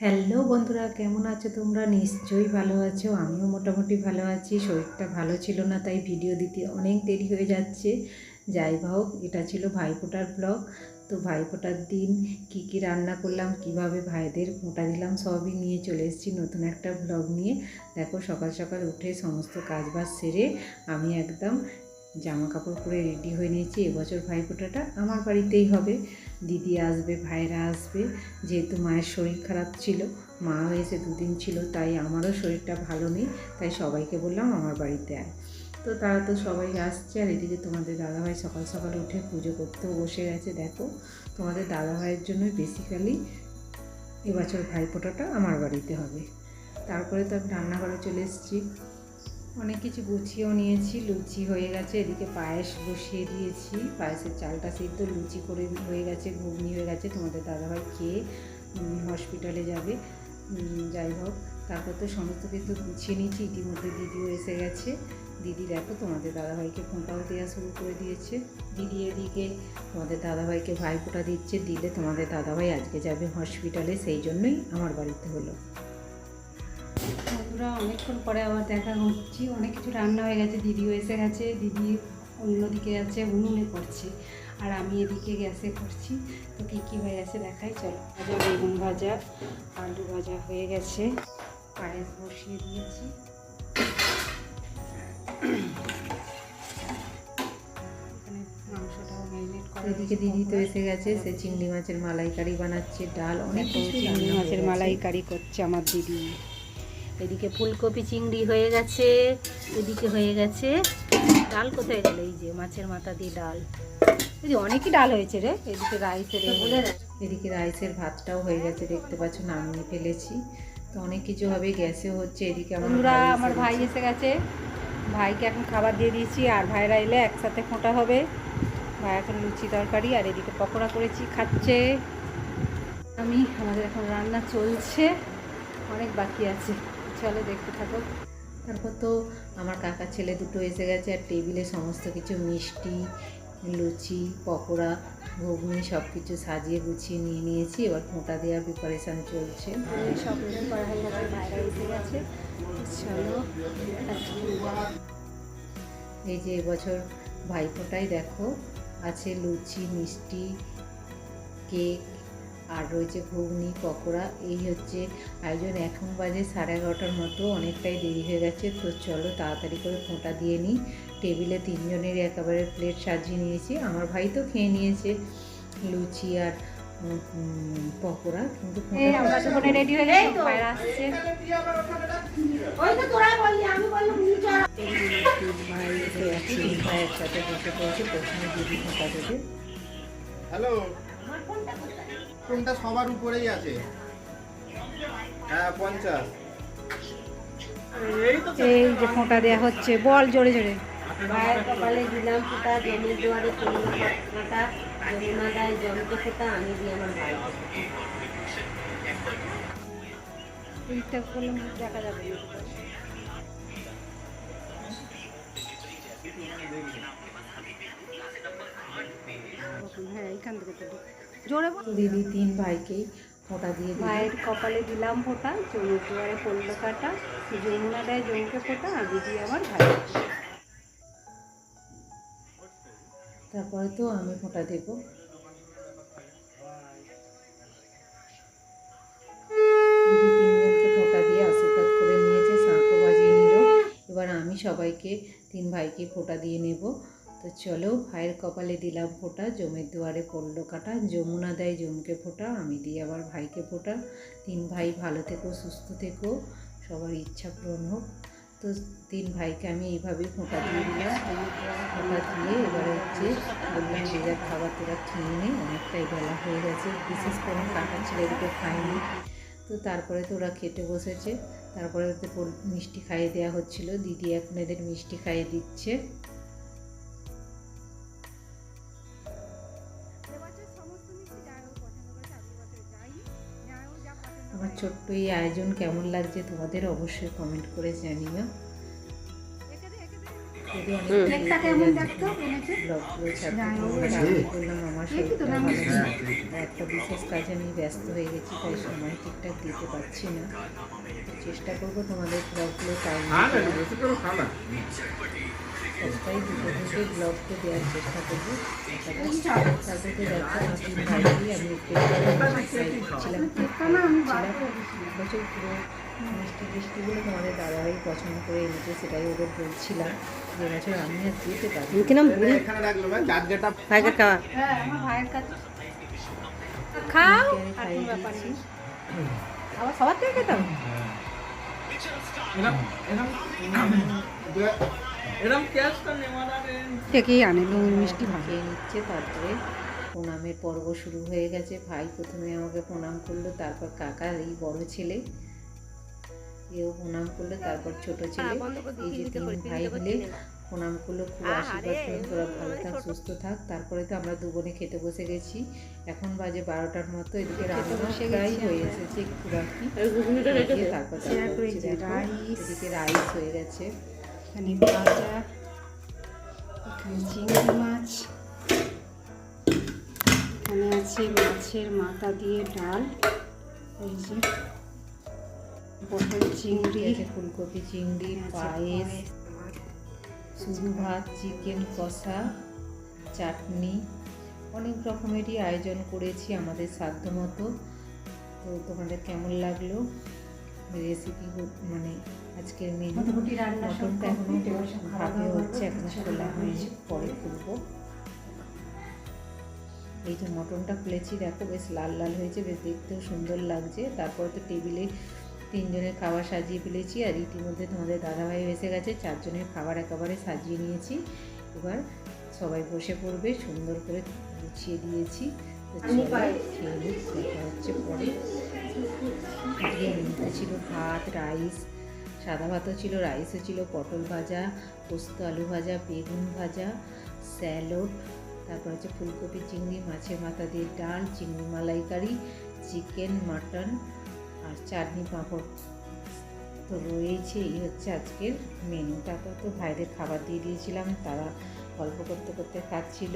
Hello বন্ধুরা, কেমন আছো তোমরা? নিশ্চয়ই ভালো আছো। আমিও মোটামুটি ভালো আছি। শরীরটা ভালো ছিল না, তাই ভিডিও দিতে অনেক দেরি হয়ে যাচ্ছে। যাই হোক, এটা ছিল ভাইফোঁটার ব্লগ। তো ভাইফোঁটার দিন কি কি রান্না করলাম, কীভাবে ভাইদের ফোঁটা দিলাম, সবই নিয়ে চলে এসেছি নতুন একটা ব্লগ নিয়ে। দেখো, সকাল সকাল উঠে সমস্ত কাজবাজ সেরে আমি একদম জামা কাপড় পরে রেডি হয়ে নিয়েছি। এবছর ভাইফোঁটাটা আমার বাড়িতেই হবে। দিদি আসবে, ভাইরা আসবে। যেহেতু মায়ের শরীর খারাপ ছিল, মা এসে দুদিন ছিল, তাই আমারও শরীরটা ভালো নেই, তাই সবাইকে বললাম আমার বাড়িতে আয়। তো তারা তো সবাই আসছে, আর এদিকে তোমাদের দাদাভাই সকাল সকাল উঠে পুজো করতেও বসে গেছে, দেখো। তোমাদের দাদাভাইয়ের জন্যই বেসিক্যালি এবছর ভাইফোঁটাটা আমার বাড়িতে হবে। তারপরে তো আমি রান্নাঘরে চলে এসেছি। অনেক কিছু গুছিয়েও নিয়েছি, লুচি হয়ে গেছে, এদিকে পায়েস বসিয়ে দিয়েছি, পায়েসের চালটা সিদ্ধ, লুচি করে হয়ে গেছে, ঘুগনি হয়ে গেছে, তোমাদের দাদাভাই খেয়ে হসপিটালে যাবে যাই হোক, তারপর তো সমস্ত কিছু গুছিয়ে নিয়েছি, ইতিমধ্যে দিদিও এসে গেছে, দিদি দেখো তোমাদের দাদাভাইকে ফোঁটাও দেওয়া শুরু করে দিয়েছে, দিদি এদিকে তোমাদের দাদাভাইকে ভাইফোঁটা দিচ্ছে, দিলে তোমাদের দাদাভাই আজকে যাবে হসপিটালে সেই জন্যই আমার বাড়িতে হলো। বন্ধুরা অনেকক্ষণ পরে আবার দেখা হচ্ছি। অনেক কিছু রান্না হয়ে গেছে। দিদিও এসে গেছে। দিদি অন্যদিকে আছে উনুনে করছে। আর আমি এদিকে গ্যাসে করছি। তো কী কী হয়ে গেছে দেখাই। চলো ভাজা বেগুন ভাজা আলু ভাজা হয়ে গেছে। পায়েস বসিয়ে দিয়েছি। এদিকে দিদি তো এসে গেছে। সে চিংড়ি মাছের মালাইকারি বানাচ্ছে ডাল অনেক চিংড়ি মাছের মালাইকারি করছে আমার দিদি। এদিকে ফুলকপি চিংড়ি হয়ে গেছে এদিকে হয়ে গেছে ডাল। কোথায় গেল? এই যে মাছের মাথা দিয়ে ডাল। এই যে অনেকই ডাল হয়েছে রে। এদিকে রাইসের এদিকে রাইসের ভাতটাও হয়ে গেছে দেখতে পাচ্ছ নামিয়ে ফেলেছি। তো অনেক কিছু হবে গ্যাসেও হচ্ছে এদিকে আমার বন্ধুরা আমার ভাই এসে গেছে। ভাইকে এখন খাবার দিয়ে দিয়েছি আর ভাইরা এলে একসাথে ফোঁটা হবে। ভাই এখন লুচি তরকারি আর এদিকে পকোড়া করেছি খাচ্ছে। আমি আমাদের এখন রান্না চলছে। অনেক বাকি আছে। চলো দেখতে থাকো। তারপর তো আমার কাকার ছেলে দুটো এসে গেছে আর টেবিলে সমস্ত কিছু মিষ্টি লুচি পকোড়া ঘুগনি সব কিছু সাজিয়ে গুছিয়ে নিয়ে নিয়েছি। এবার ফোঁটা দেওয়ার প্রিপারেশান চলছে। সব রেডি করা হয়ে গেছে ভাইরা এসে গেছে। চলো এই যে এবছর ভাইফোঁটাই দেখো আছে লুচি মিষ্টি কেক আর রয়েছে ঘুগনি পকোড়া এই হচ্ছে আয়োজন। এখন বাজে সাড়ে এগারোটার মতো অনেকটাই দেরি হয়ে গেছে। তো চলো তাড়াতাড়ি করে ফোঁটা দিয়ে নিই। টেবিলে তিনজনের একেবারে প্লেট সাজিয়ে নিয়েছি। আমার ভাই তো খেয়ে নিয়েছে লুচি আর পকোড়া কিন্তু রেডি হয়ে গেছি ভাই একসাথে বসে পড়েছে প্রথমে দিদি ফোঁটা দেবে। হ্যালো। কোনটা সবার উপরেই আছে? হ্যাঁ পঞ্চাশ। এই যে ফোঁটা দেওয়া হচ্ছে বল জোরে জোরে। মায়ের কপালে দিলাম ফোঁটা জমির দুয়ারে করল ফোঁটা যমুনা দেয় জমিতে ফোঁটা আমি দিই আমার এইটা করলে দেখা যাবে। হ্যাঁ থেকে তো জোরে দিদি তিন ভাইকেই ফোঁটা দিয়ে মায়ের কপালে দিলাম ফোঁটা দুয়ারে পড়ল কাটা যমুনা দেয় জমকে ফোঁটা আর দিদি আমার ভাই। তারপরে তো আমি ফোঁটা দেব। ফোঁটা দিয়ে আশীর্বাদ করে নিয়েছে শাঁখও বাজিয়ে নিল। এবার আমি সবাইকে তিন ভাইকে ফোঁটা দিয়ে নেব। তো চলো, ভাইয়ের কপালে দিলাম ফোঁটা, জমের দুয়ারে পড়ল কাটা, যমুনা দেয় জমকে ফোঁটা, আমি দিই আবার ভাইকে ফোঁটা। তিন ভাই ভালো থেকো, সুস্থ থেকো, সবার ইচ্ছা পূরণ হোক। তো তিন ভাইকে আমি এইভাবেই ফোঁটা দিয়ে দিলাম। ফোঁটা দিয়ে এবারে হচ্ছে বললাম যে যার খাবার তোরা খেয়ে নে, অনেকটাই বেলা হয়ে গেছে, বিশেষ করে কাকা ছেলেদিকে খায়নি তো তারপরে তো ওরা খেতে বসেছে, তারপরে মিষ্টি খাইয়ে দেওয়া হচ্ছিল, দিদি এখন এদের মিষ্টি খাইয়ে দিচ্ছে। আমার ছোট্ট এই আয়োজন কেমন লাগছে তোমাদের অবশ্যই কমেন্ট করে জানিও। ভালো হচ্ছে। না একটা বিশেষ কাজে আমি ব্যস্ত হয়ে গেছি তাই সময় ঠিকঠাক দিতে পারছি না। চেষ্টা করব তোমাদের ব্লগগুলো টাইম সপ্তাহে দুটো দুটো ব্লগ দেওয়ার চেষ্টা করব। তারপরে দেখো তিন ভাইকেই আমি ছিলাম বছর পুরো মিষ্টি টিষ্টিগুলো তোমাদের দাদাভাই পছন্দ করে এনেছে সেটাই ওদের বলছিলাম। যে বছর আমি আর দিতে পারি কি নাম এটা এখানে রাখল না চার্জারটা ভাইকে খাওয়া হ্যাঁ খাও। আমি আর খাইয়ে কোনো ব্যাপার দিয়েছি। নেই আবার সবার থেকে খেতাম? থেকেই আনে লুঙ্গি মিষ্টি খেয়ে নিচ্ছে তারপরে? প্রণামের পর্ব শুরু হয়ে গেছে। ভাই প্রথমে আমাকে প্রণাম করল তারপর কাকার এই বড় ছেলে। এও প্রণাম করল তারপর ছোট ছেলে। এই যে তিন ভাই মিলে প্রণাম করল খুব আশীর্বাদ করল তোরা ভালো থাক সুস্থ থাক। তারপরে তো আমরা দুবনে খেতে বসে গেছি। এখন বাজে বারোটার মতো এদিকে রান্না প্রায় হয়ে। এসেছে একটু বাকি। তারপর। এদিকে রাইস হয়ে গেছে। এখানে ভাজা এখানে চিংড়ি মাছ এখানে আছে মাছের মাথা দিয়ে ডাল। এই যে পটল চিংড়ি। আছে ফুলকপি চিংড়ি পায়েস। শুধু ভাত চিকেন কষা চাটনি। অনেক রকমেরই আয়োজন করেছি আমাদের সাধ্য মতো তো তোমাদের কেমন লাগল? রেসিপি মানে আজকের মেনু মটনটা এখনও ভাবে হচ্ছে এখনও খোলা হয়েছে। পরে খুলবো এই যে মটনটা খুলেছি দেখো বেশ লাল লাল হয়েছে বেশ দেখতেও সুন্দর লাগছে। তারপরে তো টেবিলে তিনজনের খাবার সাজিয়ে ফেলেছি আর ইতিমধ্যে তোমাদের দাদাভাই এসে গেছে চারজনের খাবার একেবারে সাজিয়ে নিয়েছি। এবার সবাই বসে পড়বে সুন্দর করে গুছিয়ে দিয়েছি। খেয়ে দেখা হচ্ছে পরে। আজকে মেনুতে ছিল ভাত রাইস সাদা ভাতও ছিল, রাইসও ছিল, পটল ভাজা, পোস্ত আলু ভাজা, বেগুন ভাজা, স্যালোড, তারপর হচ্ছে ফুলকপি, চিংড়ি, মাছের মাথা দিয়ে ডাল, চিংড়ি মালাইকারি, চিকেন, মাটন আর চাটনি পাঁপড়। তো রয়েছে, এই হচ্ছে আজকের মেনু তারপর তো ভাইদের খাবার দিয়ে দিয়েছিলাম, তারা গল্প করতে করতে খাচ্ছিল।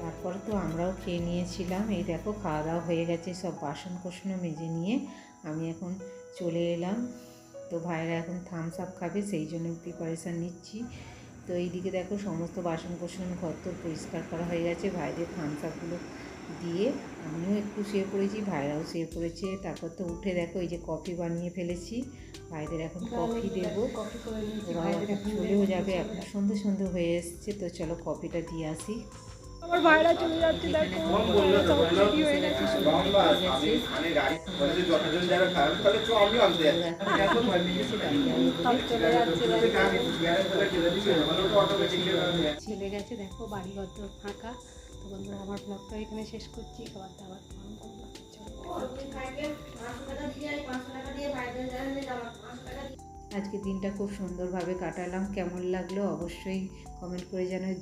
তারপর তো আমরাও খেয়ে নিয়েছিলাম। এই দেখো, খাওয়া দাওয়া হয়ে গেছে, সব বাসন কোসনও মেজে নিয়ে আমি এখন চলে এলাম। তো ভাইরা এখন থামস আপ খাবে সেই জন্য প্রিপারেশান নিচ্ছি। তো এইদিকে দেখো সমস্ত বাসন কোসন ঘর তো পরিষ্কার করা হয়ে গেছে ভাইদের থামস আপগুলো দিয়ে আমিও একটু শুয়ে পড়েছি ভাইরাও শুয়ে পড়েছে তারপর তো উঠে দেখো এই যে কফি বানিয়ে ফেলেছি ভাইদের এখন কফি দেবো। কফি করে চলেও যাবে এখন। সন্ধে সন্ধে হয়ে এসছে তো চলো কফিটা দিয়ে আসি। ভাইরা চলে দেখো গেছে দেখো। ছেলে বাড়িঘর তো ফাঁকা। তো বন্ধুরা, আমার ব্লগটা এখানে শেষ করছি। খাবার দাবার চলো। আজকে দিনটা খুব সুন্দরভাবে কাটালাম। কেমন লাগল অবশ্যই কমেন্ট করে জানাও।